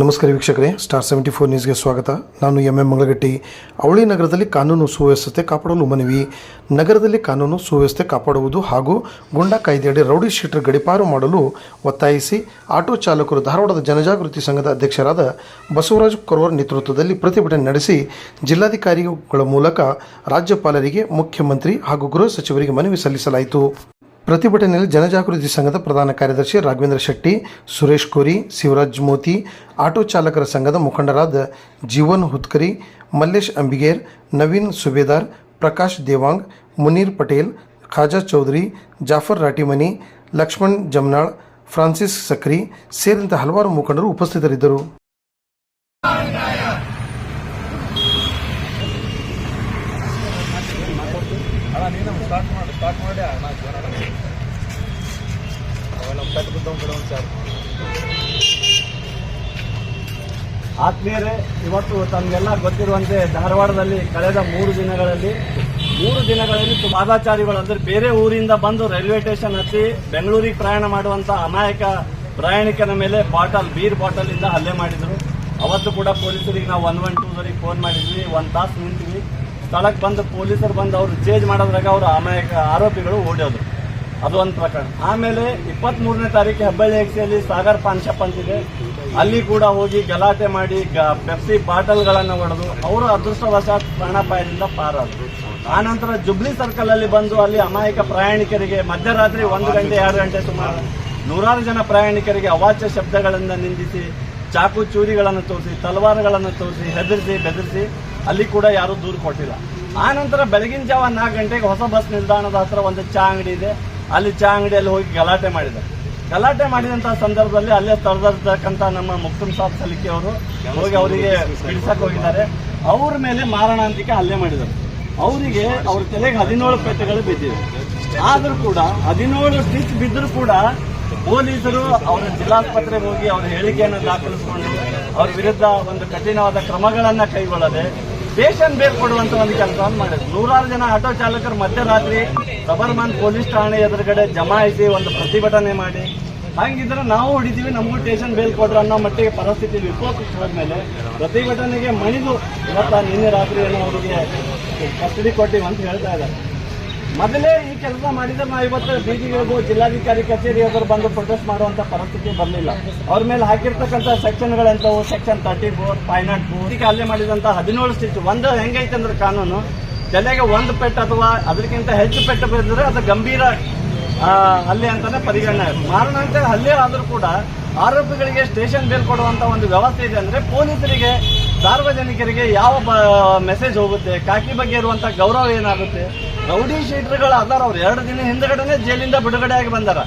ನಮಸ್ಕಾರ ವೀಕ್ಷಕರೇ star seventy four ನ್ಯೂಸ್ಗೆ ಸ್ವಾಗತ. ನಾನು ಎಂ ಎಂ ಮಂಗಳಗಟ್ಟಿ. ಅವಳಿ ನಗರದಲ್ಲಿ ಕಾನೂನು ಸುವ್ಯವಸ್ಥೆ ಕಾಪಾಡಲು ಮನವಿ. ನಗರದಲ್ಲಿ ಕಾನೂನು ಸುವ್ಯವಸ್ಥೆ ಕಾಪಾಡುವುದು ಹಾಗೂ ಗುಂಡಾ ಕಾಯ್ದೆಯಡಿ ರೌಡಿ ಶೀಟರ್ ಗಡಿಪಾರು ಮಾಡಲು ಒತ್ತಾಯಿಸಿ ಆಟೋ ಚಾಲಕರು ಧಾರವಾಡದ ಜನಜಾಗೃತಿ ಸಂಘದ ಅಧ್ಯಕ್ಷರಾದ ಬಸವರಾಜ್ ಕೊರವರ್ ನೇತೃತ್ವದಲ್ಲಿ ಪ್ರತಿಭಟನೆ ನಡೆಸಿ ಜಿಲ್ಲಾಧಿಕಾರಿಗಳ ಮೂಲಕ ರಾಜ್ಯಪಾಲರಿಗೆ ಮುಖ್ಯಮಂತ್ರಿ ಹಾಗೂ ಗೃಹ ಸಚಿವರಿಗೆ ಮನವಿ ಸಲ್ಲಿಸಲಾಯಿತು. ಪ್ರತಿಭಟನೆಯಲ್ಲಿ ಜನಜಾಗೃತಿ ಸಂಘದ ಪ್ರಧಾನ ಕಾರ್ಯದರ್ಶಿ ರಾಘವೇಂದ್ರ ಶೆಟ್ಟಿ, ಸುರೇಶ್ ಕೋರಿ, ಶಿವರಾಜ್ ಮೋತಿ, ಆಟೋ ಚಾಲಕರ ಸಂಘದ ಮುಖಂಡರಾದ ಜೀವನ್ ಹುತ್ಕರಿ, ಮಲ್ಲೇಶ್ ಅಂಬಿಗೇರ್, ನವೀನ್ ಸುಬೇದಾರ್, ಪ್ರಕಾಶ್ ದೇವಾಂಗ್, ಮುನೀರ್ ಪಟೇಲ್, ಖಾಜಾ ಚೌಧರಿ, ಜಾಫರ್ ರಾಟಿಮನಿ ಲಕ್ಷ್ಮಣ್ ಜಮ್ನಾಳ್, ಫ್ರಾನ್ಸಿಸ್ ಸಕ್ರಿ ಸೇರಿದಂತೆ ಹಲವಾರು ಮುಖಂಡರು ಉಪಸ್ಥಿತರಿದ್ದರು. ಆತ್ಮೀಯರೇ, ಇವತ್ತು ತಮಗೆಲ್ಲ ಗೊತ್ತಿರುವಂತೆ ಧಾರವಾಡದಲ್ಲಿ ಕಳೆದ ಮೂರು ದಿನಗಳಲ್ಲಿ ಮೂರು ದಿನಗಳಲ್ಲಿ ಪಾದಾಚಾರಿಗಳು ಅಂದ್ರೆ ಬೇರೆ ಊರಿಂದ ಬಂದು ರೈಲ್ವೆ ಸ್ಟೇಷನ್ ಹತ್ತಿ ಬೆಂಗಳೂರಿಗೆ ಪ್ರಯಾಣ ಮಾಡುವಂತ ಅಮಾಯಕ ಪ್ರಯಾಣಿಕನ ಮೇಲೆ ಬಾಟಲ್, ಬೀರ್ ಬಾಟಲ್ ಇಂದ ಹಲ್ಲೆ ಮಾಡಿದ್ರು. ಅವತ್ತು ಕೂಡ ಪೊಲೀಸರಿಗೆ ನಾವು ಒನ್ ಒನ್ ಟೂದವರಿಗೆ ಫೋನ್ ಮಾಡಿದ್ವಿ, ಒಂದು ತಾಸು ನಿಂತೀವಿ ಸ್ಥಳಕ್ಕೆ ಬಂದು ಪೊಲೀಸರು ಬಂದು ಅವರು ಚೇಂಜ್ ಮಾಡೋದ್ರಾಗ ಅವರು ಅಮಾಯಕ ಆರೋಪಿಗಳು ಓಡೋದು ಅದು ಒಂದು ಪ್ರಕರಣ. ಆಮೇಲೆ ಇಪ್ಪತ್ತ್ ಮೂರನೇ ತಾರೀಕು ಹೆಬ್ಬಳ್ಳಿ ಎಕ್ಸಿಯಲ್ಲಿ ಸಾಗರ್ ಪಾನ್ ಶಾಪ್ ಅಂತಿದೆ ಅಲ್ಲಿ ಕೂಡ ಹೋಗಿ ಗಲಾಟೆ ಮಾಡಿ ಪೆಪ್ಸಿ ಬಾಟಲ್ಗಳನ್ನು ಹೊಡೆದು ಅವರು ಅದೃಷ್ಟವಶಾತ್ ಪ್ರಾಣಾಪಾಯದಿಂದ ಪಾರಾದರು. ಆನಂತರ ಜುಬ್ಲಿ ಸರ್ಕಲ್ ಅಲ್ಲಿ ಬಂದು ಅಲ್ಲಿ ಅಮಾಯಕ ಪ್ರಯಾಣಿಕರಿಗೆ ಮಧ್ಯರಾತ್ರಿ ಒಂದು ಗಂಟೆ, ಎರಡು ಗಂಟೆ ಸುಮಾರು ನೂರಾರು ಜನ ಪ್ರಯಾಣಿಕರಿಗೆ ಅವಾಚ್ಯ ಶಬ್ದಗಳಿಂದ ನಿಂದಿಸಿ, ಚಾಕು ಚೂರಿಗಳನ್ನು ತೋರಿಸಿ, ತಲವಾರುಗಳನ್ನು ತೋರಿಸಿ, ಹೆದರಿಸಿ, ಬೆದರಿಸಿ ಅಲ್ಲಿ ಕೂಡ ಯಾರೂ ದೂರು ಕೊಟ್ಟಿಲ್ಲ. ಆನಂತರ ನಂತರ ಬೆಳಗಿನ ಜಾವ ನಾಲ್ಕು ಗಂಟೆಗೆ ಹೊಸ ಬಸ್ ನಿಲ್ದಾಣದ ಹತ್ರ ಒಂದು ಚಾ ಅಂಗಡಿ ಇದೆ. ಅಲ್ಲಿ ಚಾ ಅಂಗಡಿಯಲ್ಲಿ ಹೋಗಿ ಗಲಾಟೆ ಮಾಡಿದ್ದಾರೆ. ಗಲಾಟೆ ಮಾಡಿದಂತಹ ಸಂದರ್ಭದಲ್ಲಿ ಅಲ್ಲೇ ತಡೆದಿರ್ತಕ್ಕಂಥ ನಮ್ಮ ಮುಕ್ತಮ್ ಸಾಬ್ ಸಲಿಕೆ ಅವರು ಹೋಗಿ ಅವರಿಗೆ ಬಿಡಿಸಕ್ ಹೋಗಿದ್ದಾರೆ. ಅವ್ರ ಮೇಲೆ ಮಾರಣಾಂತಿಕ ಹಲ್ಲೆ ಮಾಡಿದರು ಅವರಿಗೆ ಅವ್ರ ತಲೆಗೆ ಹದಿನೇಳು ಪೇಟೆಗಳು ಬಿದ್ದಿವೆ. ಆದ್ರೂ ಕೂಡ ಹದಿನೇಳು ಸ್ಟಿಚ್ ಬಿದ್ದರೂ ಕೂಡ ಪೊಲೀಸರು ಅವರ ಜಿಲ್ಲಾಸ್ಪತ್ರೆಗೆ ಹೋಗಿ ಅವರ ಹೇಳಿಕೆಯನ್ನು ದಾಖಲಿಸಿಕೊಂಡು ಅವ್ರ ವಿರುದ್ಧ ಒಂದು ಕಠಿಣವಾದ ಕ್ರಮಗಳನ್ನು ಕೈಗೊಳ್ಳದೆ ಸ್ಟೇಷನ್ ಬೇಲ್ ಕೊಡುವಂತ ಒಂದು ಕೆಲಸವನ್ನು ಮಾಡಿದ್ರು. ನೂರಾರು ಜನ ಆಟೋ ಚಾಲಕರು ಮಧ್ಯರಾತ್ರಿ ಸಬರ್ಮನ್ ಪೊಲೀಸ್ ಠಾಣೆ ಎದುರುಗಡೆ ಜಮಾಯಿಸಿ ಒಂದು ಪ್ರತಿಭಟನೆ ಮಾಡಿ. ಹಂಗಿದ್ರೆ ನಾವು ಹೊಡಿತೀವಿ, ನಮಗೂ ಸ್ಟೇಷನ್ ಬೇಲ್ ಕೊಡ್ರು ಅನ್ನೋ ಮಟ್ಟಿಗೆ ಪರಿಸ್ಥಿತಿ ವಿಪೋಕ್ಷ ಹೋದ್ಮೇಲೆ ಪ್ರತಿಭಟನೆಗೆ ಮಣಿದು ಇವತ್ತ ನಿನ್ನೆ ರಾತ್ರಿ ಏನೋ ಅವರಿಗೆ ಕಸ್ಟಡಿ ಅಂತ ಹೇಳ್ತಾ ಇದ್ದಾರೆ. ಮೊದಲೇ ಈ ಕೆಲಸ ಮಾಡಿದ್ರೆ ನಾವು ಇವತ್ತು ಬೀದಿಗಳಿಗೂ ಜಿಲ್ಲಾಧಿಕಾರಿ ಕಚೇರಿ ಎದುರು ಬಂದು ಪ್ರೊಟೆಸ್ಟ್ ಮಾಡುವಂತ ಪರಿಸ್ಥಿತಿ ಬರಲಿಲ್ಲ. ಅವ್ರ ಮೇಲೆ ಹಾಕಿರ್ತಕ್ಕಂಥ ಸೆಕ್ಷನ್ಗಳೆಂತವು section thirty four five naught four ಈಗ ಅಲ್ಲೇ ಮಾಡಿದಂತ ಹದಿನೇಳು ಸ್ಟಿಚ್ ಒಂದು ಹೆಂಗೈತೆ ಅಂದ್ರೆ ಕಾನೂನು? ತಲೆಗೆ ಒಂದು ಪೆಟ್ಟು ಅಥವಾ ಅದಕ್ಕಿಂತ ಹೆಚ್ಚು ಪೆಟ್ಟು ಬಿದ್ದರೆ ಅದು ಗಂಭೀರ ಹಲ್ಲೆ ಅಂತಾನೆ ಪರಿಗಣನೆ ಮಾರಣಾಂತ ಹಲ್ಲೆ ಆದರೂ ಕೂಡ ಆರೋಪಿಗಳಿಗೆ ಸ್ಟೇಷನ್ ಬೇಲ್ ಕೊಡುವಂತ ಒಂದು ವ್ಯವಸ್ಥೆ ಇದೆ ಅಂದ್ರೆ ಪೊಲೀಸರಿಗೆ, ಸಾರ್ವಜನಿಕರಿಗೆ ಯಾವ ಮೆಸೇಜ್ ಹೋಗುತ್ತೆ, ಕಾಕಿ ಬಗ್ಗೆ ಇರುವಂತ ಗೌರವ ಏನಾಗುತ್ತೆ? ರೌಡಿ ಶೀಟರ್ಗಳು ಅದಾರ ಅವ್ರು. ಎರಡು ದಿನ ಹಿಂದಗಡೆನೆ ಜೈಲಿಂದ ಬಿಡುಗಡೆ ಆಗಿ ಬಂದಾರ.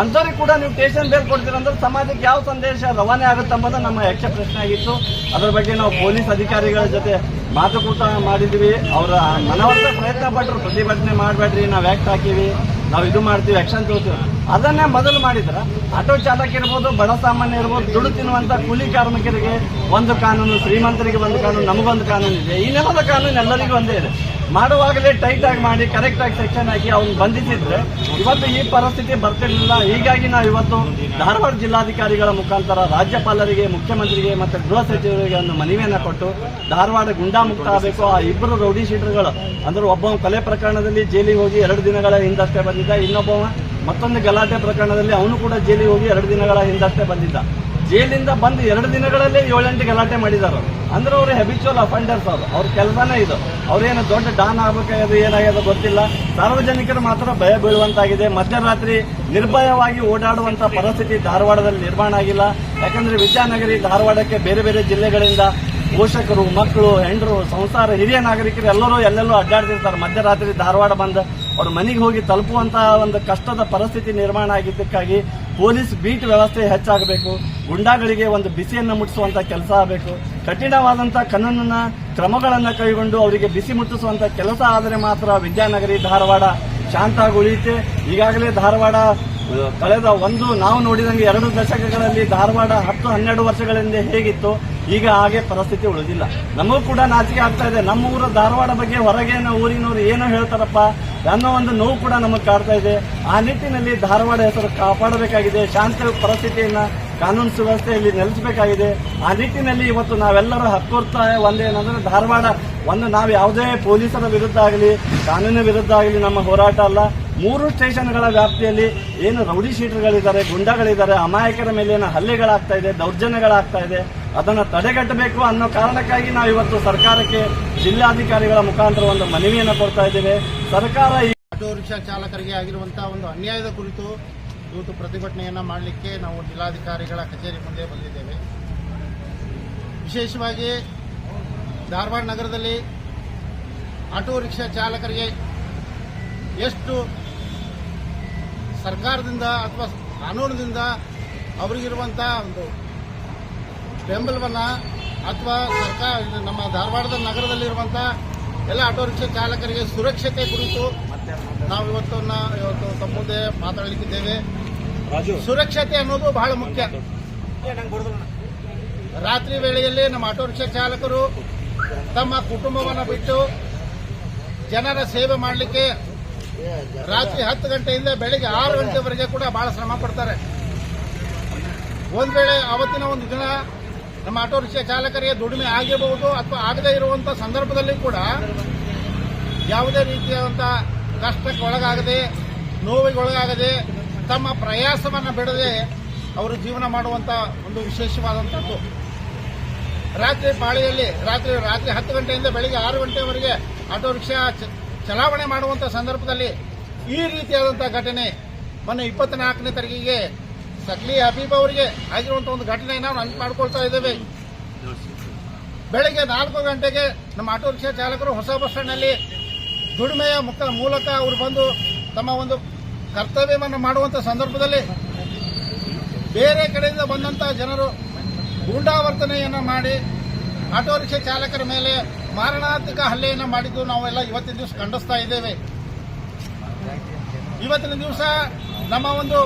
ಅಂಥವ್ರಿಗೆ ಕೂಡ ನೀವು ಸ್ಟೇಷನ್ ಬೇಲ್ ಕೊಡ್ತೀರಂದ್ರೆ ಸಮಾಜಕ್ಕೆ ಯಾವ ಸಂದೇಶ ರವಾನೆ ಆಗುತ್ತೆ ಅನ್ನೋದು ನಮ್ಮ ಯಕ್ಷ ಪ್ರಶ್ನೆ ಆಗಿತ್ತು. ಅದ್ರ ಬಗ್ಗೆ ನಾವು ಪೊಲೀಸ್ ಅಧಿಕಾರಿಗಳ ಜೊತೆ ಮಾತುಕೂಟ ಮಾಡಿದ್ವಿ ಅವರ ಮನವರ್ತ ಪ್ರಯತ್ನ ಪಟ್ಟರು ಪ್ರತಿಭಟನೆ ಮಾಡಬೇಡ್ರಿ, ನಾವು ಯಾಕೆ ಹಾಕಿವಿ. ನಾವು ಇದು ಮಾಡ್ತೀವಿ ಆಕ್ಷನ್ ತಗೋತೀವಿ. ಅದನ್ನೇ ಮೊದಲು ಮಾಡಿದ್ರೆ. ಆಟೋ ಚಾಲಕ ಇರ್ಬೋದು, ಬಡ ಸಾಮಾನ್ಯ ಇರ್ಬೋದು, ದುಡ್ಡು ತಿನ್ನುವಂಥ ಕೂಲಿ ಕಾರ್ಮಿಕರಿಗೆ ಒಂದು ಕಾನೂನು, ಶ್ರೀಮಂತರಿಗೆ ಒಂದು ಕಾನೂನು ನಮಗೊಂದು ಕಾನೂನು ಇದೆ. ಈ ನೆಲದ ಕಾನೂನು ಎಲ್ಲರಿಗೂ ಒಂದೇ ಇದೆ. ಮಾಡುವಾಗಲೇ ಟೈಟ್ ಆಗಿ ಮಾಡಿ ಕರೆಕ್ಟ್ ಆಗಿ ಸೆಕ್ಷನ್ ಹಾಕಿ ಅವ್ನು ಬಂಧಿಸಿದ್ರೆ ಇವತ್ತು ಈ ಪರಿಸ್ಥಿತಿ ಬರ್ತಿರಲಿಲ್ಲ. ಹೀಗಾಗಿ ನಾವು ಇವತ್ತು ಧಾರವಾಡ ಜಿಲ್ಲಾಧಿಕಾರಿಗಳ ಮುಖಾಂತರ ರಾಜ್ಯಪಾಲರಿಗೆ, ಮುಖ್ಯಮಂತ್ರಿಗೆ ಮತ್ತು ಗೃಹ ಸಚಿವರಿಗೆ ಒಂದು ಮನವಿಯನ್ನು ಕೊಟ್ಟು ಧಾರವಾಡ ಗುಂಡಾ ಮುಕ್ತ ಆಗಬೇಕು. ಆ ಇಬ್ಬರು ರೌಡಿ ಶೀಟರ್ಗಳು. ಅಂದ್ರೆ ಒಬ್ಬ ಕೊಲೆ ಪ್ರಕರಣದಲ್ಲಿ ಜೈಲಿಗೆ ಹೋಗಿ ಎರಡು ದಿನಗಳ ಹಿಂದಷ್ಟೇ ಬಂದಿದ್ದ, ಇನ್ನೊಬ್ಬವ ಮತ್ತೊಂದು ಗಲಾಟೆ ಪ್ರಕರಣದಲ್ಲಿ ಅವನು ಕೂಡ ಜೈಲಿಗೆ ಹೋಗಿ ಎರಡು ದಿನಗಳ ಹಿಂದಷ್ಟೇ ಬಂದಿದ್ದ. ಜೈಲಿಂದ ಬಂದು ಎರಡು ದಿನಗಳಲ್ಲೇ ಏಳೆಂಟು ಗಲಾಟೆ ಮಾಡಿದಾರೆ. ಅಂದ್ರೆ ಅವರು ಹೆಬಿಚುವಲ್ ಅಫೆಂಡರ್ಸ್ ಅವರು. ಅವ್ರ ಕೆಲಸನೇ ಇದು. ಅವ್ರೇನು ದೊಡ್ಡ ಡಾನ್ ಆಗ್ಬೇಕಾಗ್ಯದು ಏನಾಗ್ಯದ ಗೊತ್ತಿಲ್ಲ. ಸಾರ್ವಜನಿಕರು ಮಾತ್ರ ಭಯ ಬೀಳುವಂತಾಗಿದೆ. ಮಧ್ಯರಾತ್ರಿ ನಿರ್ಭಯವಾಗಿ ಓಡಾಡುವಂತ ಪರಿಸ್ಥಿತಿ ಧಾರವಾಡದಲ್ಲಿ ನಿರ್ಮಾಣ ಆಗಿಲ್ಲ. ಯಾಕಂದ್ರೆ ವಿದ್ಯಾನಗರಿ ಧಾರವಾಡಕ್ಕೆ ಬೇರೆ ಬೇರೆ ಜಿಲ್ಲೆಗಳಿಂದ ಪೋಷಕರು, ಮಕ್ಕಳು, ಹೆಂಡರು, ಸಂಸಾರ ಹಿರಿಯ ನಾಗರಿಕರು ಎಲ್ಲರೂ ಎಲ್ಲೆಲ್ಲೂ ಅಡ್ಡಾಡ್ತಿರ್ತಾರೆ. ಮಧ್ಯರಾತ್ರಿ ಧಾರವಾಡ ಬಂದು ಅವ್ರ ಮನೆಗೆ ಹೋಗಿ ತಲುಪುವಂತಹ ಒಂದು ಕಷ್ಟದ ಪರಿಸ್ಥಿತಿ ನಿರ್ಮಾಣ ಆಗಿದ್ದಕ್ಕಾಗಿ ಪೊಲೀಸ್ ಬೀಟ್ ವ್ಯವಸ್ಥೆ ಹೆಚ್ಚಾಗಬೇಕು, ಗುಂಡಾಗಳಿಗೆ ಒಂದು ಬಿಸಿಯನ್ನು ಮುಟ್ಟಿಸುವಂಥ ಕೆಲಸ ಆಗಬೇಕು. ಕಠಿಣವಾದಂತಹ ಕಾನೂನನ್ನ, ಕ್ರಮಗಳನ್ನು ಕೈಗೊಂಡು ಅವರಿಗೆ ಬಿಸಿ ಮುಟ್ಟಿಸುವಂಥ ಕೆಲಸ ಆದರೆ ಮಾತ್ರ ವಿದ್ಯಾನಗರಿ ಧಾರವಾಡ ಶಾಂತ ಉಳಿಯುತ್ತೆ. ಈಗಾಗಲೇ ಧಾರವಾಡ ಕಳೆದ ಒಂದು ನಾವು ನೋಡಿದಂಗೆ ಎರಡು ದಶಕಗಳಲ್ಲಿ ಧಾರವಾಡ ಹತ್ತು ಹನ್ನೆರಡು ವರ್ಷಗಳಿಂದ ಹೇಗಿತ್ತು. ಈಗ ಹಾಗೆ ಪರಿಸ್ಥಿತಿ ಉಳಿದಿಲ್ಲ. ನಮಗೂ ಕೂಡ ನಾಚಿಕೆ ಆಗ್ತಾ ಇದೆ. ನಮ್ಮ ಊರ ಧಾರವಾಡ ಬಗ್ಗೆ ಹೊರಗೇನ ಊರಿನವರು ಏನೋ ಹೇಳ್ತಾರಪ್ಪ. ಅನ್ನೋ ಒಂದು ನೋವು ಕೂಡ ನಮಗೆ ಕಾಡ್ತಾ ಇದೆ. ಆ ನಿಟ್ಟಿನಲ್ಲಿ ಧಾರವಾಡ ಹೆಸರು ಕಾಪಾಡಬೇಕಾಗಿದೆ. ಶಾಂತ ಪರಿಸ್ಥಿತಿಯನ್ನ ಕಾನೂನು ಸುವ್ಯವಸ್ಥೆಯಲ್ಲಿ ನೆಲೆಸಬೇಕಾಗಿದೆ. ಆ ನಿಟ್ಟಿನಲ್ಲಿ ಇವತ್ತು ನಾವೆಲ್ಲರೂ ಹಕ್ಕೊರ್ತಾಯ ಒಂದೇನಂದ್ರೆ ಧಾರವಾಡ ಒಂದು ನಾವು ಯಾವುದೇ ಪೊಲೀಸರ ವಿರುದ್ಧ ಆಗಲಿ, ಕಾನೂನಿನ ವಿರುದ್ಧ ಆಗಲಿ ನಮ್ಮ ಹೋರಾಟ ಅಲ್ಲ. ಮೂರು ಸ್ಟೇಷನ್ಗಳ ವ್ಯಾಪ್ತಿಯಲ್ಲಿ ಏನು ರೌಡಿ ಶೀಟರ್ಗಳಿದ್ದಾರೆ, ಗುಂಡಗಳಿದ್ದಾರೆ, ಅಮಾಯಕರ ಮೇಲೆ ಏನು ಹಲ್ಲೆಗಳಾಗ್ತಾ ಇದೆ, ದೌರ್ಜನ್ಯಗಳಾಗ್ತಾ ಇದೆ. ಅದನ್ನು ತಡೆಗಟ್ಟಬೇಕು ಅನ್ನೋ ಕಾರಣಕ್ಕಾಗಿ ನಾವು ಇವತ್ತು ಸರ್ಕಾರಕ್ಕೆ ಜಿಲ್ಲಾಧಿಕಾರಿಗಳ ಮುಖಾಂತರ ಒಂದು ಮನವಿಯನ್ನು ಕೊಡ್ತಾ ಇದ್ದೇವೆ. ಸರ್ಕಾರ ಆಟೋ ರಿಕ್ಷಾ ಚಾಲಕರಿಗೆ ಆಗಿರುವಂತಹ ಒಂದು ಅನ್ಯಾಯದ ಕುರಿತು ಇವತ್ತು ಪ್ರತಿಭಟನೆಯನ್ನ ಮಾಡಲಿಕ್ಕೆ ನಾವು ಜಿಲ್ಲಾಧಿಕಾರಿಗಳ ಕಚೇರಿ ಮುಂದೆ ಬಂದಿದ್ದೇವೆ. ವಿಶೇಷವಾಗಿ ಧಾರವಾಡ ನಗರದಲ್ಲಿ ಆಟೋ ರಿಕ್ಷಾ ಚಾಲಕರಿಗೆ ಎಷ್ಟು ಸರ್ಕಾರದಿಂದ ಅಥವಾ ಕಾನೂನಿನಿಂದ ಅವರಿಗಿರುವಂತಹ ಒಂದು ಬೆಂಬಲವನ್ನ ಅಥವಾ ಸರ್ಕಾರ ನಮ್ಮ ಧಾರವಾಡದ ನಗರದಲ್ಲಿರುವಂತಹ ಎಲ್ಲ ಆಟೋ ರಿಕ್ಷಾ ಚಾಲಕರಿಗೆ ಸುರಕ್ಷತೆ ಕುರಿತು ನಾವು ಇವತ್ತು ಇವತ್ತು ತಮ್ಮ ಮುಂದೆ ಮಾತಾಡಲಿಕ್ಕಿದ್ದೇವೆ ಸುರಕ್ಷತೆ ಅನ್ನೋದು ಬಹಳ ಮುಖ್ಯ. ರಾತ್ರಿ ವೇಳೆಯಲ್ಲಿ ನಮ್ಮ ಆಟೋ ರಿಕ್ಷಾ ಚಾಲಕರು ತಮ್ಮ ಕುಟುಂಬವನ್ನು ಬಿಟ್ಟು ಜನರ ಸೇವೆ ಮಾಡಲಿಕ್ಕೆ ರಾತ್ರಿ ಹತ್ತು ಗಂಟೆಯಿಂದ ಬೆಳಿಗ್ಗೆ ಆರು ಗಂಟೆವರೆಗೆ ಕೂಡ ಬಹಳ ಶ್ರಮ ಪಡ್ತಾರೆ. ಒಂದ್ ವೇಳೆ ಅವತ್ತಿನ ಒಂದು ದಿನ ನಮ್ಮ ಆಟೋ ರಿಕ್ಷಾ ಚಾಲಕರಿಗೆ ದುಡಿಮೆ ಆಗಿರಬಹುದು ಅಥವಾ ಆಗದೇ ಇರುವಂತಹ ಸಂದರ್ಭದಲ್ಲಿ ಕೂಡ ಯಾವುದೇ ರೀತಿಯಾದಂಥ ಕಷ್ಟಕ್ಕೆ ಒಳಗಾಗದೆ, ನೋವಿಗೆ ಒಳಗಾಗದೆ, ತಮ್ಮ ಪ್ರಯಾಸವನ್ನು ಬಿಡದೆ ಅವರು ಜೀವನ ಮಾಡುವಂತ ಒಂದು ವಿಶೇಷವಾದಂಥದ್ದು. ರಾತ್ರಿ ಪಾಳಿಯಲ್ಲಿ, ರಾತ್ರಿ ರಾತ್ರಿ ಹತ್ತು ಗಂಟೆಯಿಂದ ಬೆಳಿಗ್ಗೆ ಆರು ಗಂಟೆವರೆಗೆ ಆಟೋ ರಿಕ್ಷಾ ಚಲಾವಣೆ ಮಾಡುವಂತ ಸಂದರ್ಭದಲ್ಲಿ ಈ ರೀತಿಯಾದಂಥ ಘಟನೆ ಮೊನ್ನೆ ಇಪ್ಪತ್ನಾಲ್ಕನೇ ತಾರೀಕಿಗೆ ಸಕ್ಲಿ ಹಬೀಬ್ ಅವರಿಗೆ ಆಗಿರುವಂತಹ ಒಂದು ಘಟನೆಯನ್ನು ನಾವು ನೆನಪು ಮಾಡಿಕೊಳ್ತಾ ಇದ್ದೇವೆ. ಬೆಳಗ್ಗೆ ನಾಲ್ಕು ಗಂಟೆಗೆ ನಮ್ಮ ಆಟೋ ರಿಕ್ಷಾ ಚಾಲಕರು ಹೊಸ ಬಸ್ ಸ್ಟ್ಯಾಂಡ್ನಲ್ಲಿ ದುಡಿಮೆಯ ಮುಖ ಮೂಲಕ ಅವರು ಬಂದು ತಮ್ಮ ಒಂದು ಕರ್ತವ್ಯವನ್ನು ಮಾಡುವಂತ ಸಂದರ್ಭದಲ್ಲಿ ಬೇರೆ ಕಡೆಯಿಂದ ಬಂದಂತಹ ಜನರು ಗೂಂಡಾವರ್ತನೆಯನ್ನು ಮಾಡಿ ಆಟೋ ರಿಕ್ಷಾ ಚಾಲಕರ ಮೇಲೆ ಮಾರಣಾಂತಿಕ ಹಲ್ಲೆಯನ್ನು ಮಾಡಿದ್ದು ನಾವೆಲ್ಲ ಇವತ್ತಿನ ದಿವಸ ಖಂಡಿಸ್ತಾ ಇದ್ದೇವೆ. ಇವತ್ತಿನ ದಿವಸ ನಮ್ಮ ಒಂದು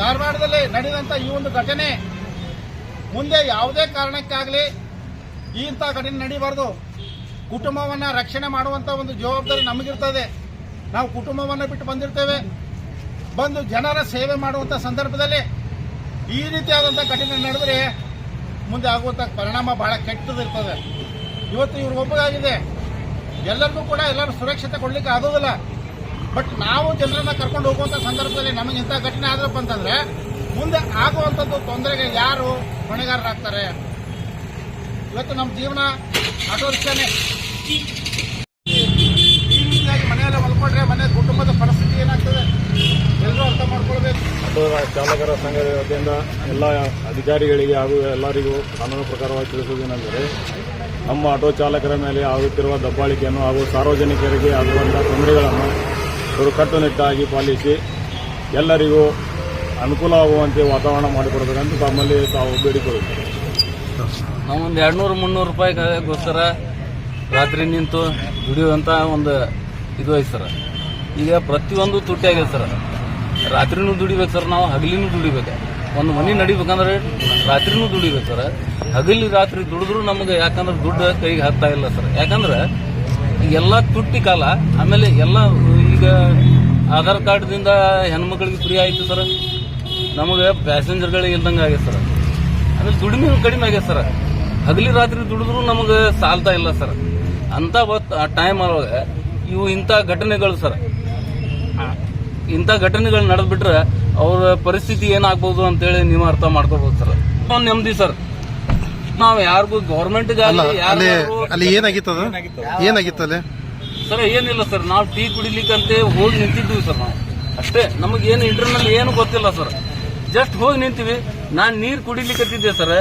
ಧಾರವಾಡದಲ್ಲಿ ನಡೆದಂತ ಈ ಒಂದು ಘಟನೆ ಮುಂದೆ ಯಾವುದೇ ಕಾರಣಕ್ಕಾಗಲಿ ಇಂಥ ಘಟನೆ ನಡೀಬಾರ್ದು. ಕುಟುಂಬವನ್ನ ರಕ್ಷಣೆ ಮಾಡುವಂತ ಒಂದು ಜವಾಬ್ದಾರಿ ನಮಗಿರ್ತದೆ. ನಾವು ಕುಟುಂಬವನ್ನ ಬಿಟ್ಟು ಬಂದಿರ್ತೇವೆ. ಬಂದು ಜನರ ಸೇವೆ ಮಾಡುವಂತ ಸಂದರ್ಭದಲ್ಲಿ ಈ ರೀತಿಯಾದಂಥ ಘಟನೆ ನಡೆದ್ರೆ ಮುಂದೆ ಆಗುವಂತ ಪರಿಣಾಮ ಬಹಳ ಕೆಟ್ಟದಿರ್ತದೆ. ಇವತ್ತು ಇವರು ಒಬ್ಬಗಾಗಿದೆ ಎಲ್ಲರಿಗೂ ಕೂಡ ಎಲ್ಲರೂ ಸುರಕ್ಷತೆ ಕೊಡ್ಲಿಕ್ಕೆ ಆಗೋದಿಲ್ಲ. ಬಟ್ ನಾವು ಜನರನ್ನ ಕರ್ಕೊಂಡು ಹೋಗುವಂತ ಸಂದರ್ಭದಲ್ಲಿ ನಮಗೆ ಇಂಥ ಘಟನೆ ಆದ್ರಪ್ಪ ಅಂತಂದ್ರೆ, ಮುಂದೆ ಆಗುವಂಥದ್ದು ತೊಂದರೆಗೆ ಯಾರು ಹೊಣೆಗಾರರಾಗ್ತಾರೆ ಇವತ್ತು ನಮ್ಮ ಜೀವನ ಆಟೋ ರಿಕ್ಷಾನೇ ಮನೆಯಲ್ಲ ಮಲ್ಕೊಂಡ್ರೆ ಮನೆ ಕುಟುಂಬದ ಪರಿಸ್ಥಿತಿ ಏನಾಗ್ತದೆ? ಎಲ್ಲರೂ ಅರ್ಥ ಮಾಡ್ಕೊಳ್ಬೇಕು. ಚಾಲಕರ ಸಂಘದ ವತಿಯಿಂದ ಎಲ್ಲ ಅಧಿಕಾರಿಗಳಿಗೆ ಹಾಗೂ ಎಲ್ಲರಿಗೂ ಕಾನೂನು ಪ್ರಕಾರವಾಗಿ ತಿಳಿಸುವುದೇನೆಂದರೆ ನಮ್ಮ ಆಟೋ ಚಾಲಕರ ಮೇಲೆ ಆಗುತ್ತಿರುವ ದಬ್ಬಾಳಿಕೆಯನ್ನು ಹಾಗೂ ಸಾರ್ವಜನಿಕರಿಗೆ ಆಗುವಂತಹ ತೊಂದರೆಗಳನ್ನು ಇವರು ಕಟ್ಟುನಿಟ್ಟಾಗಿ ಪಾಲಿಸಿ ಎಲ್ಲರಿಗೂ ಅನುಕೂಲವಾಗುವಂತೆ ವಾತಾವರಣ ಮಾಡಿಕೊಡಬೇಕಂತ ತಮ್ಮಲ್ಲಿ ತಾವು ಬೇಡಿಕೊಳ್ಳುತ್ತೇವೆ. ನಾವೊಂದು ಎರಡು ನೂರು ಮುನ್ನೂರು ರೂಪಾಯಿಗೋಸ್ಕರ ರಾತ್ರಿ ನಿಂತು ದುಡಿಯುವಂಥ ಒಂದು ಇದು ಐತೆ ಸರ್. ಈಗ ಪ್ರತಿಯೊಂದು ತುಟ್ಟಿ ಆಗಿದೆ ಸರ್. ರಾತ್ರಿನೂ ದುಡಿಬೇಕು ಸರ್ ನಾವು, ಹಗಲಿನೂ ದುಡಿಬೇಕು. ಒಂದು ಮನೆ ನಡಿಬೇಕಂದ್ರೆ ರಾತ್ರಿನೂ ದುಡಿಬೇಕು ಸರ್. ಹಗಲಿ ರಾತ್ರಿ ದುಡಿದ್ರು ನಮಗೆ ಯಾಕಂದ್ರೆ ದುಡ್ಡು ಕೈಗೆ ಹತ್ತಾ ಇಲ್ಲ ಸರ್. ಯಾಕಂದ್ರೆ ಎಲ್ಲ ತುಟ್ಟಿ ಕಾಲ, ಆಮೇಲೆ ಎಲ್ಲ ಈಗ ಆಧಾರ್ ಕಾರ್ಡ್ದಿಂದ ಹೆಣ್ಮಕ್ಳಿಗೆ ಫ್ರೀ ಆಯ್ತು ಸರ್ ನಮಗೆ ಪ್ಯಾಸೆಂಜರ್ಗಳಿಗೆ ಇಲ್ದಂಗೆ ಆಗ್ಯದ ಸರ್ ಆಮೇಲೆ ದುಡಿಮೆ ಕಡಿಮೆ ಆಗ್ಯದ ಸರ್ ಹಗಲಿ ರಾತ್ರಿ ದುಡಿದ್ರು ನಮಗೆ ಸಾಲ್ತಾ ಇಲ್ಲ ಸರ್ ಅಂತ ಟೈಮ್ ಒಳಗೆ ಇವು ಇಂಥ ಘಟನೆಗಳು ಸರ್ ಇಂಥ ಘಟನೆಗಳು ನಡೆದ್ಬಿಟ್ರೆ ಅವ್ರ ಪರಿಸ್ಥಿತಿ ಏನಾಗ್ಬೋದು ಅಂತೇಳಿ ನೀವು ಅರ್ಥ ಮಾಡ್ಕೋಬಹುದು ಸರ್ ಒಂದು ನೆಮ್ಮದಿ ಸರ್ ನಾವು ಯಾರಿಗೂ ಗೌರ್ಮೆಂಟ್ಗೆ ಅಲ್ಲಿ ಏನಾಗಿತ್ತದ ಏನಾಗಿತ್ತು ಅಲ್ಲಿ ಸರ್, ಏನಿಲ್ಲ ಸರ್, ನಾವು ಟೀ ಕುಡಿಲಿಕ್ಕಂತೆ ಹೋಗಿ ನಿಂತಿದ್ದೀವಿ ಸರ್ ನಾವು. ಅಷ್ಟೇ, ನಮಗೆ ಏನು ಇಂಟರ್ನಲ್ ಏನು ಗೊತ್ತಿಲ್ಲ ಸರ್. ಜಸ್ಟ್ ಹೋಗಿ ನಿಂತೀವಿ. ನಾನು ನೀರು ಕುಡಿಲಿಕ್ಕತ್ತಿದ್ದೆ ಸರ್.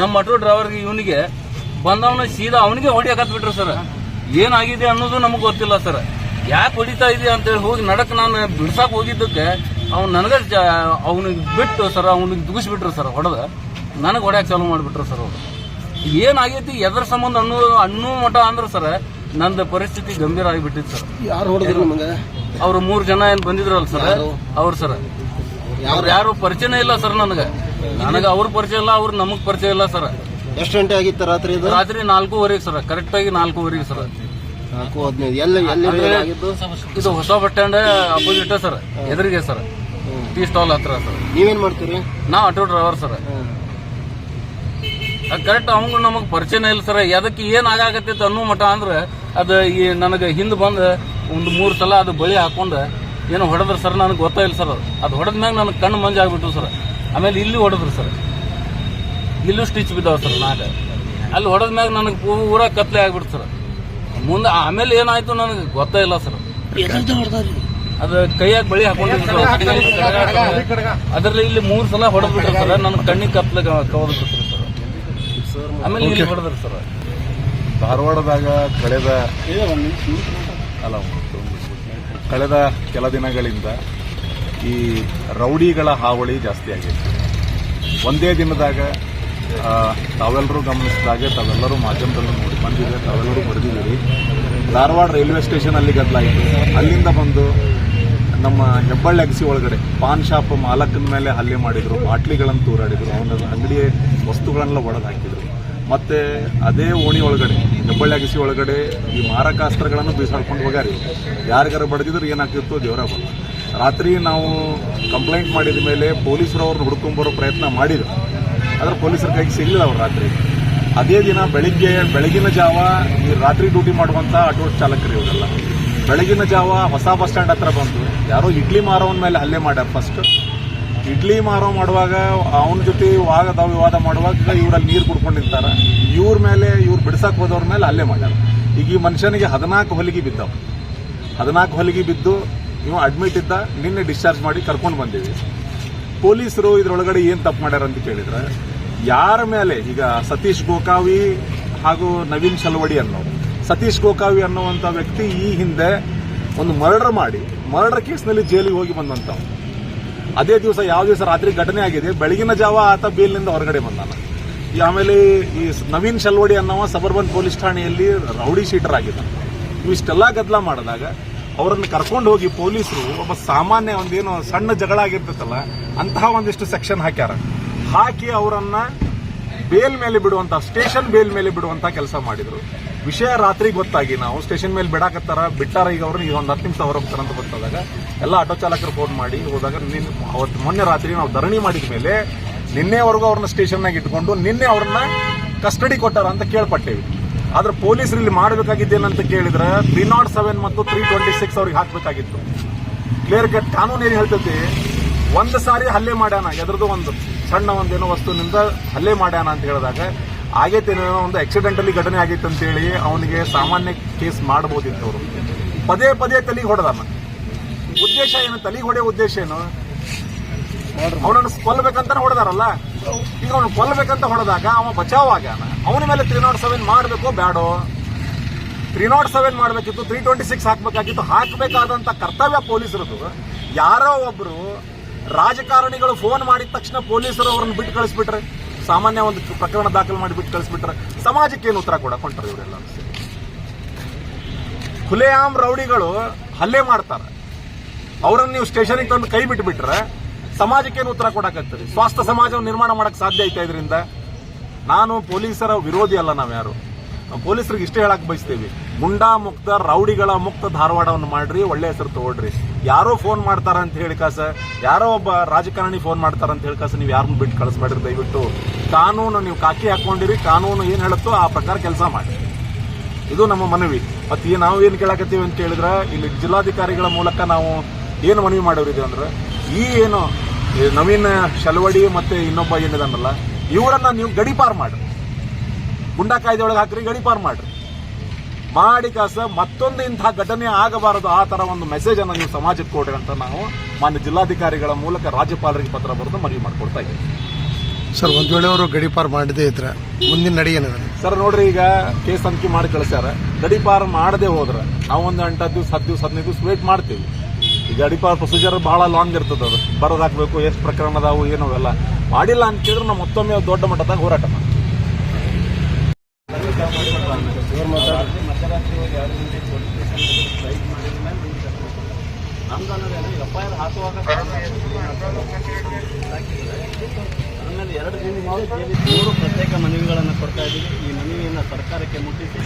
ನಮ್ಮ ಆಟೋ ಡ್ರೈವರ್ಗೆ ಇವನಿಗೆ ಬಂದವನ ಸೀದಾ ಅವನಿಗೆ ಹೊಡಿಯಕತ್ ಬಿಟ್ರು ಸರ್. ಏನಾಗಿದೆ ಅನ್ನೋದು ನಮಗೆ ಗೊತ್ತಿಲ್ಲ ಸರ್. ಯಾಕೆ ಹೊಡಿತಾ ಇದೆ ಅಂತೇಳಿ ಹೋಗಿ ನಡಕ್ ನಾನು ಬಿಡ್ಸಕ್ ಹೋಗಿದ್ದಕ್ಕೆ ಅವ್ನು ನನಗೆ ಅವನಿಗೆ ಬಿಟ್ಟು ಸರ್, ಅವನಿಗೆ ದುಗಿಸ್ಬಿಟ್ರು ಸರ್ ಹೊಡೆದ. ನನಗೆ ಹೊಡ್ಯಾಕೆ ಚಾಲು ಮಾಡಿಬಿಟ್ರು ಸರ್ ಅವರು. ಏನಾಗೈತಿ ಎದ್ರ ಸಂಬಂಧ ಅನ್ನೋ ಅನ್ನೋ ಮಠ ಅಂದ್ರೆ ಸರ್ ನಂದು ಪರಿಸ್ಥಿತಿ ಗಂಭೀರ ಆಗಿಬಿಟ್ಟಿತ್ತು ಸರ್. ಯಾರು ಹೊಡೆದ್ರು ನಿಮಗೆ? ಅವ್ರು ಮೂರು ಜನ ಏನ್ ಬಂದಿದ್ರಲ್ಲ ಸರ್? ಅವ್ರು ಸರ್. ಅವ್ರು ಯಾರು ಪರಿಚಯನೇ ಇಲ್ಲ ಸರ್ ನನಗೆ. ನನಗೆ ಅವ್ರ ಪರಿಚಯ ಇಲ್ಲ ಅವ್ರು ನಮಗ್ ಪರಿಚಯ ಇಲ್ಲ ಸರ್. ಎಷ್ಟು ಗಂಟೆ ಆಗಿತ್ತು ರಾತ್ರಿ ಇದು? ರಾತ್ರಿ ನಾಲ್ಕೂವರೆಗೆ ಸರ್ ಕರೆಕ್ಟ್ ಆಗಿ ನಾಲ್ಕೂವರೆಗೆ ಸರ್. ನಾಲ್ಕು ಹದಿನೈದು. ಎಲ್ಲಿ ಎಲ್ಲಿ ಆಗಿದ್ದು? ಇದು ಹೊಸ ಬಸ್ ಸ್ಟ್ಯಾಂಡ್ ಅಪೋಸಿಟ್ ಸರ್ ಎದುರಿಗೆ ಸರ್. ಟೀ ಸ್ಟಾಲ್ ಹತ್ರ ಸರ್. ನೀವೇನ್ ಮಾಡ್ತೀರಿ? ನಾ ಆಟೋ ಡ್ರೈವರ್ ಸರ್. ಕರೆಕ್ಟ್ ಅವಂಗ ನಮಗ್ ಪರಿಚಯನೇ ಇಲ್ಲ ಸರ್. ಅದಕ್ಕೆ ಏನ್ ಆಗಾಕತ್ತೈತೆ ಅನ್ನೋ ಮಠ ಅಂದ್ರೆ ಅದು ಈ ನನಗೆ ಹಿಂದೆ ಬಂದು ಒಂದು ಮೂರು ಸಲ ಅದು ಬಳಿ ಹಾಕೊಂಡು ಏನು ಹೊಡೆದ್ರ ಸರ್ ನನಗೆ ಗೊತ್ತಾಯಿಲ್ಲ ಸರ್ ಅದು. ಹೊಡೆದ ಮ್ಯಾಗ ನನಗೆ ಕಣ್ಣು ಮಂಜ ಆಗ್ಬಿಟ್ಟು ಸರ್. ಆಮೇಲೆ ಇಲ್ಲಿ ಹೊಡೆದ್ರು ಸರ್. ಇಲ್ಲೂ ಸ್ಟಿಚ್ ಬಿದ್ದಾವೆ ಸರ್ ನಾಗ. ಅಲ್ಲಿ ಹೊಡೆದ ಮ್ಯಾಗ ನನಗೆ ಪೂರ ಕತ್ಲೆ ಆಗ್ಬಿಡ್ತು ಸರ್. ಮುಂದೆ ಆಮೇಲೆ ಏನಾಯ್ತು ನನಗೆ ಗೊತ್ತೇ ಇಲ್ಲ ಸರ್. ಅದು ಕೈಯಾಗ ಬಳಿ ಹಾಕೊಂಡಿದ್ರು ಅದರಲ್ಲಿ ಇಲ್ಲಿ ಮೂರು ಸಲ ಹೊಡೆದ್ಬಿಟ್ರು ಸರ್. ನನ್ನ ಕಣ್ಣಿಗೆ ಕತ್ಲೆ ಕವರ್ ಸರ್. ಆಮೇಲೆ ಇಲ್ಲಿ ಹೊಡೆದ್ರು ಸರ್. ಧಾರವಾಡದಾಗ ಕಳೆದ ಅಲ್ಲ ಕಳೆದ ಕೆಲ ದಿನಗಳಿಂದ ಈ ರೌಡಿಗಳ ಹಾವಳಿ ಜಾಸ್ತಿ ಆಗೈತೆ ಒಂದೇ ದಿನದಾಗ ತಾವೆಲ್ಲರೂ ಗಮನಿಸಿದಾಗ ತಾವೆಲ್ಲರೂ ಮಾಧ್ಯಮದಲ್ಲಿ ನೋಡಿ ಬಂದಿದೆ ತಾವೆಲ್ಲರೂ ಬರೆದಿದ್ದೀರಿ. ಧಾರವಾಡ ರೈಲ್ವೆ ಸ್ಟೇಷನ್ ಅಲ್ಲಿ ಗದ್ದಲಾಯಿತು. ಅಲ್ಲಿಂದ ಬಂದು ನಮ್ಮ ಹೆಬ್ಬಳ್ಳಿ ಅಗಸಿ ಒಳಗಡೆ ಪಾನ್ ಶಾಪ್ ಮಾಲಕನ ಮೇಲೆ ಹಲ್ಲೆ ಮಾಡಿದ್ರು ಬಾಟ್ಲಿಗಳನ್ನು ತೂರಾಡಿದ್ರು ಅವನ ಅಂಗಡಿಯ ವಸ್ತುಗಳನ್ನೆಲ್ಲ ಒಡೆದು ಹಾಕಿದ್ರು ಮತ್ತೆ ಅದೇ ಓಣಿ ಒಳಗಡೆ, ಹೆಬ್ಬಳ್ಳಿ ಅಗಸಿ ಒಳಗಡೆ ಈ ಮಾರಕಾಸ್ತ್ರಗಳನ್ನು ಬೀಸಾಡ್ಕೊಂಡು ಹೋಗ್ಯಾರಿ. ಯಾರಿಗಾರ ಬಡ್ದಿದ್ರು ಏನಾಗ್ತಿತ್ತು ದೇವರ ಬಲ್ಲ ರಾತ್ರಿ ನಾವು ಕಂಪ್ಲೇಂಟ್ ಮಾಡಿದ ಮೇಲೆ ಪೊಲೀಸರು ಅವ್ರನ್ನ ಹುಡ್ಕೊಂಬರೋ ಪ್ರಯತ್ನ ಮಾಡಿದ್ರು. ಆದ್ರೆ ಪೊಲೀಸರ ಕೈಗೆ ಸಿಗಲಿಲ್ಲ ಅವ್ರು ರಾತ್ರಿ. ಅದೇ ದಿನ ಬೆಳಿಗ್ಗೆ, ಬೆಳಗಿನ ಜಾವ ಈ ರಾತ್ರಿ ಡ್ಯೂಟಿ ಮಾಡುವಂತ ಆಟೋ ಚಾಲಕರು ಇವರೆಲ್ಲ. ಬೆಳಗಿನ ಜಾವ ಹೊಸ ಬಸ್ ಸ್ಟ್ಯಾಂಡ್ ಹತ್ರ ಬಂದು, ಯಾರೋ ಇಡ್ಲಿ ಮಾರೋವನ ಮೇಲೆ ಹಲ್ಲೆ ಮಾಡ್ಯಾರ ಫಸ್ಟ್ ಇಡ್ಲಿ ಮಾರೋ ಮಾಡುವಾಗ, ಅವನ ಜೊತೆ ವಾದ ವಿವಾದ ಮಾಡುವಾಗ ಇವರಲ್ಲಿ ನೀರು ಕುಡ್ಕೊಂಡಿರ್ತಾರೆ. ಇವ್ರ ಮೇಲೆ, ಇವ್ರು ಬಿಡ್ಸಕ್ ಹೋದವ್ರ ಮೇಲೆ ಅಲ್ಲೇ ಮಾಡ್ಯಾರ. ಈಗ ಈ ಮನುಷ್ಯನಿಗೆ ಹದಿನಾಲ್ಕು ಹೊಲಿಗೆ ಬಿದ್ದವು. ಹದಿನಾಲ್ಕು ಹೊಲಿಗೆ ಬಿದ್ದು ಇವ ಅಡ್ಮಿಟ್ ಇದ್ದ, ನಿನ್ನೆ ಡಿಸ್ಚಾರ್ಜ್ ಮಾಡಿ ಕರ್ಕೊಂಡು ಬಂದೀವಿ. ಪೊಲೀಸರು ಇದ್ರೊಳಗಡೆ ಏನು ತಪ್ಪು ಮಾಡ್ಯಾರ ಅಂತ ಕೇಳಿದ್ರೆ, ಯಾರ ಮೇಲೆ, ಈಗ ಸತೀಶ್ ಗೋಕಾವಿ ಹಾಗೂ ನವೀನ್ ಚಲವಡಿ ಅನ್ನೋ ಸತೀಶ್ ಗೋಕಾವಿ ಅನ್ನುವಂತ ವ್ಯಕ್ತಿ ಈ ಹಿಂದೆ ಒಂದು ಮರ್ಡರ್ ಮಾಡಿ ಮರ್ಡರ್ ಕೇಸ್ನಲ್ಲಿ ಜೈಲಿಗೆ ಹೋಗಿ ಬಂದಂತ ಅದೇ ದಿವಸ ಯಾವ ದಿವಸ ರಾತ್ರಿ ಘಟನೆ ಆಗಿದೆ, ಬೆಳಗಿನ ಜಾವ ಆತ ಬೇಲ್ನಿಂದ ಹೊರಗಡೆ ಬಂದಾನ. ಆಮೇಲೆ ಈ ನವೀನ್ ಶಲ್ವಡಿ ಅನ್ನೋವ ಸಬರ್ಬನ್ ಪೊಲೀಸ್ ಠಾಣೆಯಲ್ಲಿ ರೌಡಿ ಶೀಟರ್ ಆಗಿದ್ದಾನೆ. ಇವಿಷ್ಟೆಲ್ಲ ಗದ್ದಲ ಮಾಡಿದಾಗ ಅವರನ್ನು ಕರ್ಕೊಂಡು ಹೋಗಿ ಪೊಲೀಸರು ಒಬ್ಬ ಸಾಮಾನ್ಯ ಒಂದೇನು ಸಣ್ಣ ಜಗಳ ಆಗಿರ್ತೈತಲ್ಲ, ಅಂತಹ ಒಂದಿಷ್ಟು ಸೆಕ್ಷನ್ ಹಾಕ್ಯಾರ. ಹಾಕಿ ಅವರನ್ನ ಬೇಲ್ ಮೇಲೆ ಬಿಡುವಂತ, ಸ್ಟೇಷನ್ ಬೇಲ್ ಮೇಲೆ ಬಿಡುವಂತ ಕೆಲಸ ಮಾಡಿದ್ರು. ವಿಷಯ ರಾತ್ರಿ ಗೊತ್ತಾಗಿ. ನಾವು ಸ್ಟೇಷನ್ ಮೇಲೆ ಬಿಡಾಕತ್ತಾರ, ಬಿಟ್ಟಾರ ಈಗ ಅವ್ರನ್ನ ಈಗ ಒಂದು ಹತ್ತು ನಿಮಿಷ ಹೊರಗ್ತಾರ ಅಂತ ಗೊತ್ತಾದಾಗ ಎಲ್ಲ ಆಟೋ ಚಾಲಕರು ಫೋನ್ ಮಾಡಿ ಹೋದಾಗ ನೀನು ಅವತ್ತು ಮೊನ್ನೆ ರಾತ್ರಿ ನಾವು ಧರಣಿ ಮಾಡಿದ ಮೇಲೆ ನಿನ್ನೆವರೆಗೂ ಅವ್ರನ್ನ ಸ್ಟೇಷನ್ನಾಗ ಇಟ್ಕೊಂಡು ನಿನ್ನೆ ಅವ್ರನ್ನ ಕಸ್ಟಡಿ ಕೊಟ್ಟಾರ ಅಂತ ಕೇಳ್ಪಟ್ಟೇವಿ. ಆದ್ರೆ ಪೊಲೀಸರು ಇಲ್ಲಿ ಮಾಡಬೇಕಾಗಿದ್ದೇನಂತ ಕೇಳಿದ್ರೆ ತ್ರೀ ನಾಟ್ ಸೆವೆನ್ ಮತ್ತು ತ್ರೀ ಟ್ವೆಂಟಿ ಸಿಕ್ಸ್ ಅವ್ರಿಗೆ ಹಾಕ್ಬೇಕಾಗಿತ್ತು. ಕ್ಲಿಯರ್ ಕಟ್ ಕಾನೂನು ಏನು ಹೇಳ್ತೈತಿ? ಒಂದು ಸಾರಿ ಹಲ್ಲೆ ಮಾಡ್ಯಾನ, ಎದ್ರದ್ದು ಒಂದು ಸಣ್ಣ ಒಂದೇನೋ ವಸ್ತುವಿನಿಂದ ಹಲ್ಲೆ ಮಾಡ್ಯಾನ ಅಂತ ಹೇಳಿದಾಗ ಆಗೈತೇನೋ ಒಂದು ಆಕ್ಸಿಡೆಂಟಲ್ಲಿ ಘಟನೆ ಆಗೈತೆ ಅಂತೇಳಿ ಅವನಿಗೆ ಸಾಮಾನ್ಯ ಕೇಸ್ ಮಾಡಬಹುದಿತ್ತು ಅವರು ಪದೇ ಪದೇ ತಲೆಗೆ ಹೊಡೆದ ಉದ್ದೇಶ ಏನು? ತಲೆಗೆ ಹೊಡೆಯೋ ಉದ್ದೇಶ ಏನು? ಅವನನ್ನು ಕೊಲ್ಲಬೇಕಂತಾನೆ ಹೊಡೆದಾರಲ್ಲ? ಈಗ ಅವನು ಕೊಲ್ಲಬೇಕಂತ ಹೊಡೆದಾಗ ಅವ ಬಚಾವ್ ಆಗ್ಯಾನ. ಅವನ ಮೇಲೆ ತ್ರೀ ನಾಟ್ ಸೆವೆನ್ ಮಾಡಬೇಕು ಬ್ಯಾಡೋ? ತ್ರೀ ನಾಟ್ ಸೆವೆನ್ ಮಾಡಬೇಕಿತ್ತು ತ್ರೀ ಟ್ವೆಂಟಿ ಸಿಕ್ಸ್ ಹಾಕಬೇಕಾಗಿತ್ತು, ಹಾಕಬೇಕಾದಂತ ಕರ್ತವ್ಯ ಪೊಲೀಸರದು. ಯಾರೋ ಒಬ್ರು ರಾಜಕಾರಣಿಗಳು ಫೋನ್ ಮಾಡಿದ ತಕ್ಷಣ ಪೊಲೀಸರು ಅವ್ರನ್ನ ಬಿಟ್ಟು ಕಳಿಸ್ಬಿಟ್ರೆ? ಸಾಮಾನ್ಯ ಒಂದು ಪ್ರಕರಣ ದಾಖಲು ಮಾಡಿಬಿಟ್ಟು ಕಳಿಸ್ಬಿಟ್ರೆ ಸಮಾಜಕ್ಕೆ ಏನು ಉತ್ತರ ಕೊಡಕೊಂಡ್ರೆ ಇವರೆಲ್ಲ? ಖುಲೆಯಾಮ್ ರೌಡಿಗಳು ಹಲ್ಲೆ ಮಾಡ್ತಾರೆ. ಅವರನ್ನು ನೀವು ಸ್ಟೇಷನ್ಗೆ ತಂದು ಕೈ ಬಿಟ್ಬಿಟ್ರೆ ಸಮಾಜಕ್ಕೆ ಏನು ಉತ್ತರ ಕೊಡಕ್ಕಾಗ್ತದೆ? ಸ್ವಾಸ್ಥ್ಯ ಸಮಾಜವನ್ನು ನಿರ್ಮಾಣ ಮಾಡಕ್ಕೆ ಸಾಧ್ಯ ಐತೆ ಇದರಿಂದ? ನಾನು ಪೊಲೀಸರ ವಿರೋಧಿ ಅಲ್ಲ ನಾವ್ಯಾರು? ನಾವು ಪೊಲೀಸರಿಗೆ ಇಷ್ಟೇ ಹೇಳಕ್ ಬಯಸ್ತೀವಿ. ಗುಂಡಾ ಮುಕ್ತ, ರೌಡಿಗಳ ಮುಕ್ತ ಧಾರವಾಡವನ್ನು ಮಾಡ್ರಿ, ಒಳ್ಳೆ ಹೆಸರು ತಗೊಳ್ರಿ. ಯಾರೋ ಫೋನ್ ಮಾಡ್ತಾರ ಅಂತ ಹೇಳಿ ಕಾಸ, ಯಾರೋ ಒಬ್ಬ ರಾಜಕಾರಣಿ ಫೋನ್ ಮಾಡ್ತಾರ ಅಂತ ಹೇಳಿ ಕಾಸ ನೀವು ಯಾರನ್ನು ಬಿಟ್ಟು ಕಳಿಸ್ಬೇಡ್ರಿ ದಯವಿಟ್ಟು. ಕಾನೂನು ನೀವು ಕಾಕಿ ಹಾಕೊಂಡಿರಿ, ಕಾನೂನು ಏನ್ ಹೇಳುತ್ತೋ ಆ ಪ್ರಕಾರ ಕೆಲಸ ಮಾಡಿ. ಇದು ನಮ್ಮ ಮನವಿ. ಮತ್ತೆ ನಾವು ಏನು ಕೇಳಕತ್ತೀವಿ ಅಂತ ಹೇಳಿದ್ರೆ, ಇಲ್ಲಿ ಜಿಲ್ಲಾಧಿಕಾರಿಗಳ ಮೂಲಕ ನಾವು ಏನು ಮನವಿ ಮಾಡೋರಿದೆ ಅಂದ್ರೆ, ಈ ಏನು ನವೀನ್ ಶಲವಡಿ ಮತ್ತೆ ಇನ್ನೊಬ್ಬ ಏನಿದಾನಲ್ಲ, ಇವರನ್ನ ನೀವು ಗಡಿಪಾರ್ ಮಾಡ್ರಿ. ಗುಂಡಾ ಕಾಯ್ದೆ ಒಳಗೆ ಹಾಕ್ರಿ ಗಡಿಪಾರ್ ಮಾಡ್ರಿ. ಮಾಡಿ ಕಾಸ ಮತ್ತೊಂದು ಇಂತಹ ಘಟನೆ ಆಗಬಾರದು ಆ ತರ ಒಂದು ಮೆಸೇಜ್ ಅನ್ನು ನೀವು ಸಮಾಜಕ್ಕೆ ಕೊಡ್ರಿ ಅಂತ ನಾವು ಮಾನ್ಯ ಜಿಲ್ಲಾಧಿಕಾರಿಗಳ ಮೂಲಕ ರಾಜ್ಯಪಾಲರಿಗೆ ಪತ್ರ ಬರೆದು ಮನವಿ ಮಾಡ್ಕೊಡ್ತಾ ಇದ್ದೀವಿ. ಸರ್ ಒಂದು ವೇಳೆ ಅವರು ಗಡಿಪಾರು ಮಾಡದೇ ಇದ್ರೆ ಮುಂದಿನ ನಡೆ ಸರ್ ನೋಡ್ರಿ ಈಗ ಕೇಸ್ ತನಿಖೆ ಮಾಡಿ ಕಳಿಸ್ಯಾರ. ಗಡಿಪಾರ ಮಾಡದೆ ಹೋದ್ರ ನಾವು ಒಂದು ಎಂಟು ದಿವ್ಸ ಹತ್ತು ದಿವ್ಸ ಹದಿನೈದು ದಿವ್ಸ ವೇಟ್ ಮಾಡ್ತೀವಿ. ಈ ಗಡಿಪಾರ್ ಪ್ರೊಸೀಜರ್ ಬಹಳ ಲಾಂಗ್ ಇರ್ತದ ಅದು. ಬರೋದು ಹಾಕ್ಬೇಕು ಎಷ್ಟು ಪ್ರಕರಣ ಅದಾವು ಏನು ಅವೆಲ್ಲ ಮಾಡಿಲ್ಲ ಅಂತ ಕೇಳಿದ್ರೆ ನಾವು ಮತ್ತೊಮ್ಮೆ ದೊಡ್ಡ ಮಟ್ಟದಾಗ ಹೋರಾಟ ಮಾಡ್ತೀವಿ. ಆಮೇಲೆ ಎರಡು ದಿನ ಮೂರು ಪ್ರತ್ಯೇಕ ಮನವಿಗಳನ್ನು ಕೊಡ್ತಾ ಇದ್ದೀವಿ. ಈ ಮನವಿಯನ್ನು ಸರ್ಕಾರಕ್ಕೆ ಮುಟ್ಟಿಸಿ.